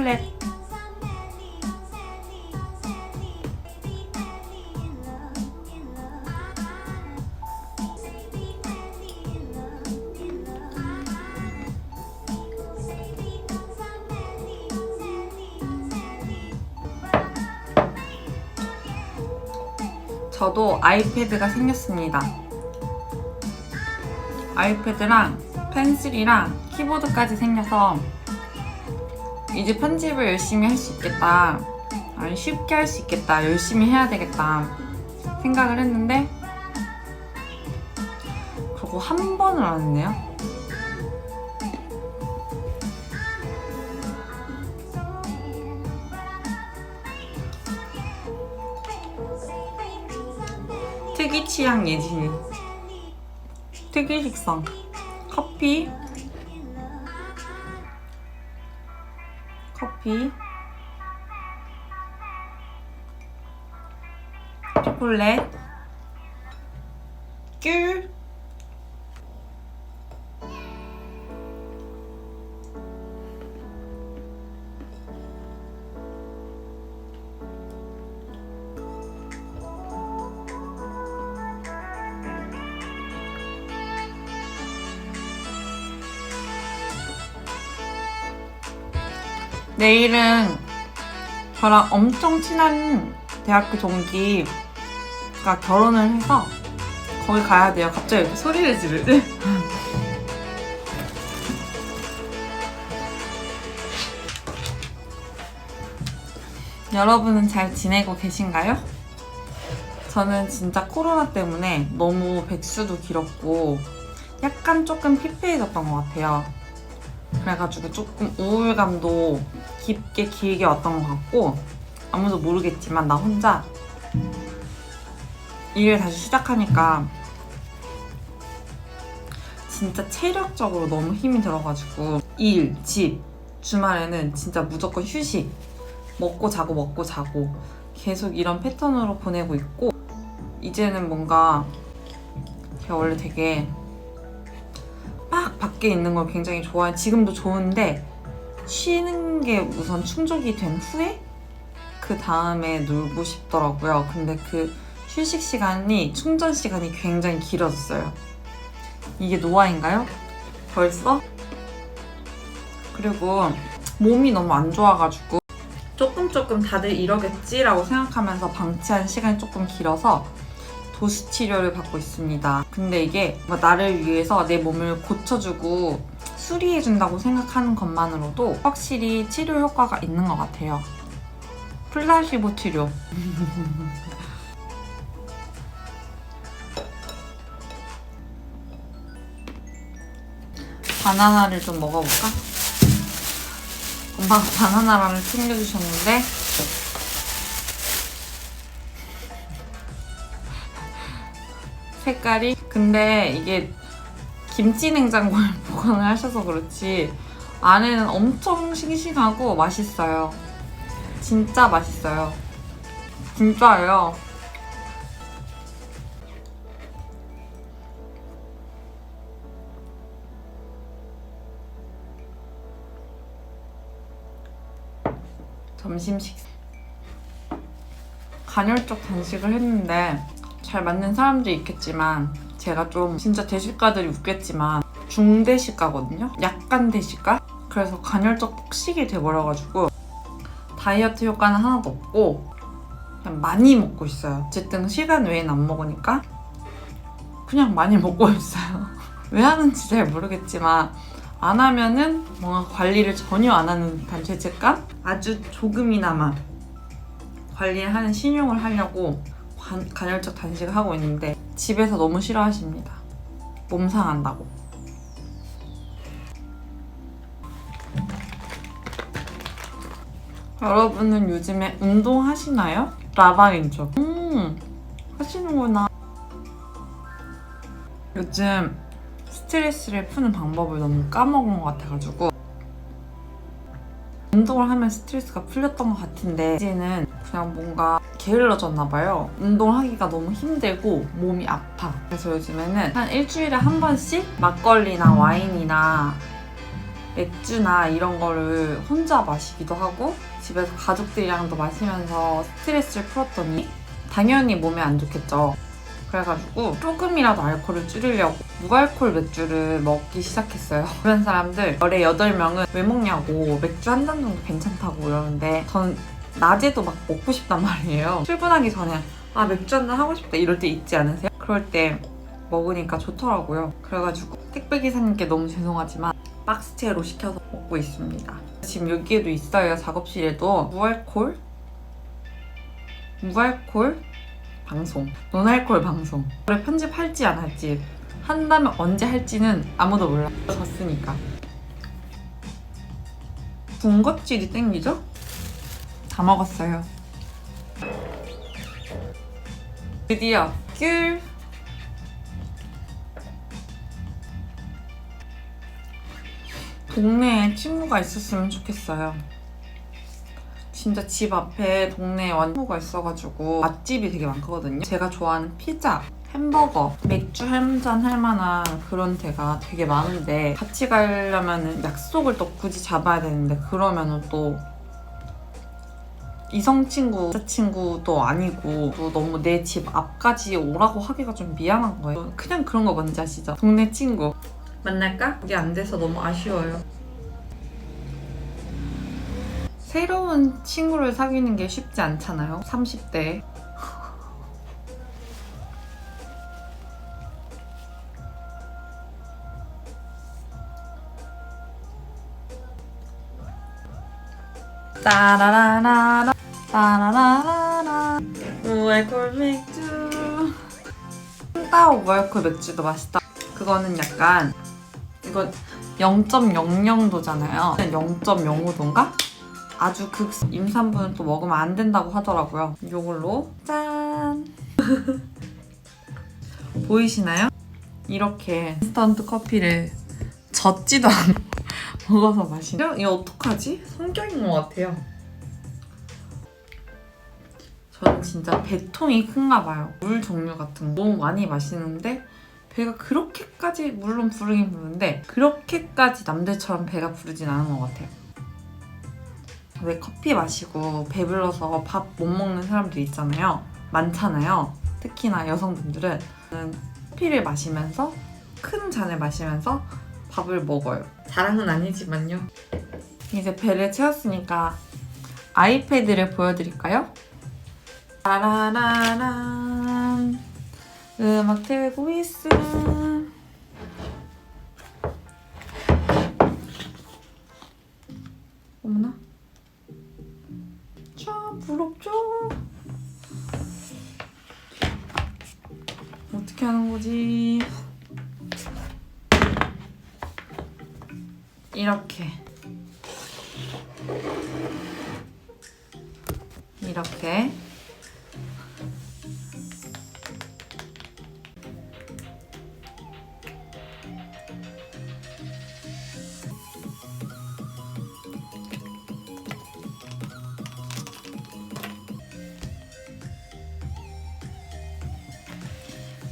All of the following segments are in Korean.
초콜릿 저도 아이패드가 생겼습니다. 아이패드랑 펜슬이랑 키보드까지 생겨서 이제 편집을 열심히 할 수 있겠다. 아니, 쉽게 할 수 있겠다. 열심히 해야 되겠다. 생각을 했는데, 그거 한 번을 안 했네요. 특이 취향 예진이. 특이 식성. 커피. 커피. 초콜릿. 내일은 저랑 엄청 친한 대학교 동기가 결혼을 해서 거기 가야 돼요. 갑자기 이렇게 소리를 지르지? 여러분은 잘 지내고 계신가요? 저는 진짜 코로나 때문에 너무 백수도 길었고 약간 조금 피폐해졌던 것 같아요. 그래가지고 조금 우울감도 깊게 길게 왔던 것 같고 아무도 모르겠지만 나 혼자 일을 다시 시작하니까 진짜 체력적으로 너무 힘이 들어가지고 일, 집, 주말에는 진짜 무조건 휴식. 먹고 자고 먹고 자고. 계속 이런 패턴으로 보내고 있고 이제는 뭔가 제가 원래 되게 막 밖에 있는 걸 굉장히 좋아해. 지금도 좋은데 쉬는 게 우선 충족이 된 후에 그 다음에 놀고 싶더라고요. 근데 그 휴식 시간이 충전 시간이 굉장히 길어졌어요. 이게 노화인가요? 벌써? 그리고 몸이 너무 안 좋아가지고 조금 조금 다들 이러겠지라고 생각하면서 방치한 시간이 조금 길어서 도수 치료를 받고 있습니다. 근데 이게 나를 위해서 내 몸을 고쳐주고 수리해준다고 생각하는 것만으로도 확실히 치료 효과가 있는 것 같아요. 플라시보 치료. 바나나를 좀 먹어볼까? 엄마가 바나나를 챙겨주셨는데 색깔이 근데 이게 김치 냉장고에 보관을 하셔서 그렇지 안에는 엄청 싱싱하고 맛있어요. 진짜 맛있어요. 진짜예요. 점심 식사 간헐적 단식을 했는데 잘 맞는 사람도 있겠지만 제가 좀 진짜 대식가들이 웃겠지만 중대식가거든요. 약간 대식가. 그래서 간헐적 폭식이 돼버려가지고 다이어트 효과는 하나도 없고 그냥 많이 먹고 있어요. 어쨌든 시간 외엔 안 먹으니까 그냥 많이 먹고 있어요. 왜 하는지 잘 모르겠지만 안 하면은 뭔가 관리를 전혀 안 하는 듯한 죄책감? 아주 조금이나마 관리를 하는 신용을 하려고 간, 간헐적 단식을 하고 있는데 집에서 너무 싫어하십니다. 몸 상한다고. 여러분은 요즘에 운동하시나요? 라방인 척. 음, 하시는구나. 요즘 스트레스를 푸는 방법을 너무 까먹은 것 같아가지고 운동을 하면 스트레스가 풀렸던 것 같은데 이제는 그냥 뭔가 게을러졌나 봐요. 운동하기가 너무 힘들고 몸이 아파. 그래서 요즘에는 한 일주일에 한 번씩 막걸리나 와인이나 맥주나 이런 거를 혼자 마시기도 하고 집에서 가족들이랑도 마시면서 스트레스를 풀었더니 당연히 몸에 안 좋겠죠. 그래가지고 조금이라도 알코올을 줄이려고 무알콜 맥주를 먹기 시작했어요. 그런 사람들 열에 8명은 왜 먹냐고 맥주 한 잔 정도 괜찮다고 그러는데 저는 낮에도 막 먹고 싶단 말이에요. 출근하기 전에 아 맥주 한 잔 하고 싶다 이럴 때 있지 않으세요? 그럴 때 먹으니까 좋더라고요. 그래가지고 택배 기사님께 너무 죄송하지만 박스채로 시켜서 먹고 있습니다. 지금 여기에도 있어요. 작업실에도 무알콜 무알콜 방송. 노알콜 방송. 그래 편집할지 안 할지. 한다면 언제 할지는 아무도 몰라. 졌으니까. 군것질이 땡기죠? 다 먹었어요. 드디어 귤. 동네에 친구가 있었으면 좋겠어요. 진짜 집 앞에 동네에 완구가 있어가지고 맛집이 되게 많거든요. 제가 좋아하는 피자, 햄버거, 맥주 한잔 할 만한 그런 데가 되게 많은데 같이 가려면 약속을 또 굳이 잡아야 되는데 그러면은 또 이성 친구, 여자 친구도 아니고 또 너무 내 집 앞까지 오라고 하기가 좀 미안한 거예요. 그냥 그런 거 뭔지 아시죠? 동네 친구. 만날까? 그게 안 돼서 너무 아쉬워요. 새로운 친구를 사귀는 게 쉽지 않잖아요. 30대. 따라라라라 따라라라라 무알콜 맥주 따오 무알콜 맥주도 맛있다 그거는 약간 이거 0.00도잖아요 0.05도인가? 아주 극 임산부는 또 먹으면 안 된다고 하더라고요 이걸로 짠 보이시나요? 이렇게 인스턴트 커피를 젖지도 않고 먹어서 마시는 이거 어떡하지? 성격인 것 같아요. 저는 진짜 배통이 큰가 봐요. 물 종류 같은 거 너무 많이 마시는데 배가 그렇게까지 물론 부르긴 부르는데 그렇게까지 남들처럼 배가 부르진 않은 것 같아요. 왜 커피 마시고 배불러서 밥 못 먹는 사람들 있잖아요. 많잖아요. 특히나 여성분들은 커피를 마시면서 큰 잔을 마시면서 밥을 먹어요. 자랑은 아니지만요. 이제 배를 채웠으니까 아이패드를 보여드릴까요? 따라라란 음악 틀고 있음 어머나 참 부럽죠? 어떻게 하는 거지? 이렇게 이렇게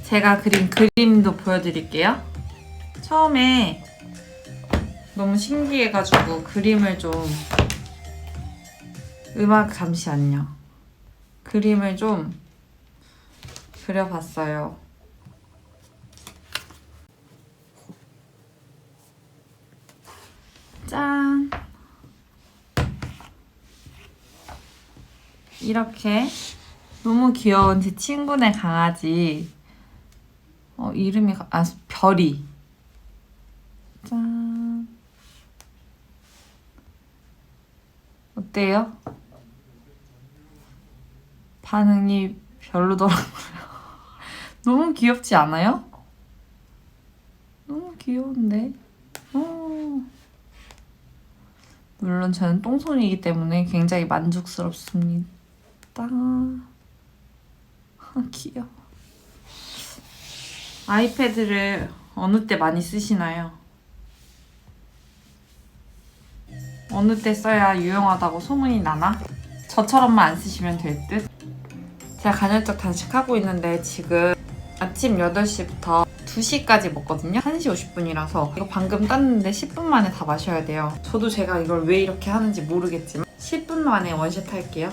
제가 그린 그림도 보여드릴게요. 처음에 너무 신기해가지고 그림을 좀 음악 잠시만요. 그림을 좀 그려봤어요. 짠! 이렇게 너무 귀여운 제 친구네 강아지 어, 이름이 가- 아 별이 짠 어때요? 반응이 별로더라고요. 너무 귀엽지 않아요? 너무 귀여운데. 어. 물론 저는 똥손이기 때문에 굉장히 만족스럽습니다. 아, 귀여워. 아이패드를 어느 때 많이 쓰시나요? 어느 때 써야 유용하다고 소문이 나나? 저처럼만 안 쓰시면 될 듯? 제가 간헐적 단식하고 있는데 지금 아침 8시부터 2시까지 먹거든요. 1시 50분이라서 이거 방금 땄는데 10분 만에 다 마셔야 돼요. 저도 제가 이걸 왜 이렇게 하는지 모르겠지만 10분 만에 원샷 할게요.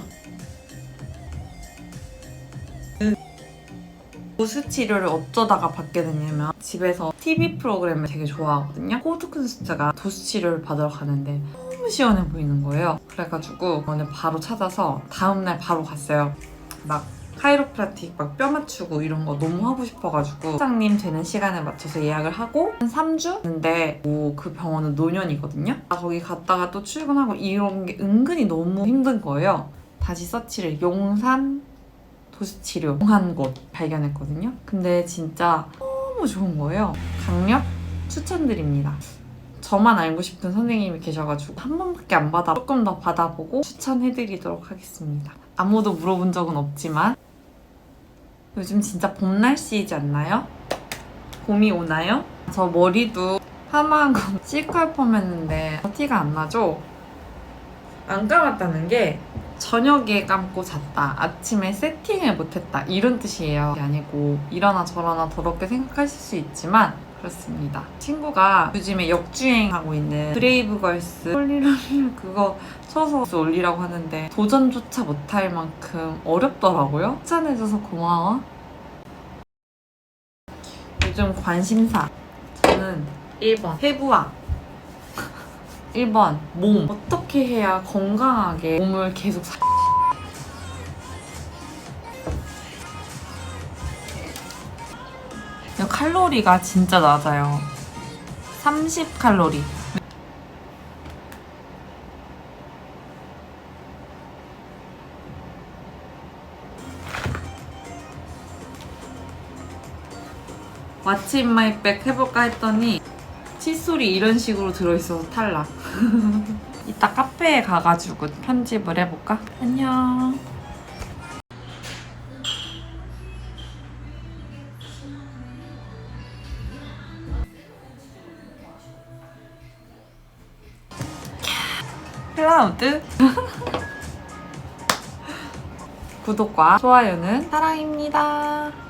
도수 치료를 어쩌다가 받게 됐냐면 집에서 TV 프로그램을 되게 좋아하거든요. 호드쿤스트가 도수 치료를 받으러 가는데 너무 시원해 보이는 거예요. 그래가지고 오늘 바로 찾아서 다음날 바로 갔어요. 막 카이로프라틱 막 뼈 맞추고 이런 거 너무 하고 싶어가지고 사장님 되는 시간에 맞춰서 예약을 하고 한 3주? 근데 뭐 그 병원은 노년이거든요. 아, 거기 갔다가 또 출근하고 이런 게 은근히 너무 힘든 거예요. 다시 서치를 용산 도수치료 한 곳 발견했거든요. 근데 진짜 너무 좋은 거예요. 강력 추천드립니다. 저만 알고 싶은 선생님이 계셔가지고 한 번밖에 안 받아 조금 더 받아보고 추천해드리도록 하겠습니다. 아무도 물어본 적은 없지만 요즘 진짜 봄 날씨이지 않나요? 봄이 오나요? 저 머리도 파마한 거 시컬펌 했는데 티가 안 나죠? 안 감았다는 게 저녁에 감고 잤다. 아침에 세팅을 못했다. 이런 뜻이에요. 아니고 이러나 저러나 더럽게 생각하실 수 있지만 그렇습니다. 친구가 요즘에 역주행하고 있는 브레이브걸스 홀리라밀 그거 쳐서 올리라고 하는데 도전조차 못할 만큼 어렵더라고요. 추천해줘서 고마워. 요즘 관심사 저는 1번 해부학 1번 몸. 어떻게 해야 건강하게 몸을 계속 사... 칼로리가 진짜 낮아요. 30칼로리. 왓츠 인 마이 백 해볼까 했더니 칫솔이 이런 식으로 들어있어서 탈락 이따 카페에 가가지고 편집을 해볼까? 안녕 클라우드 구독과 좋아요는 사랑입니다.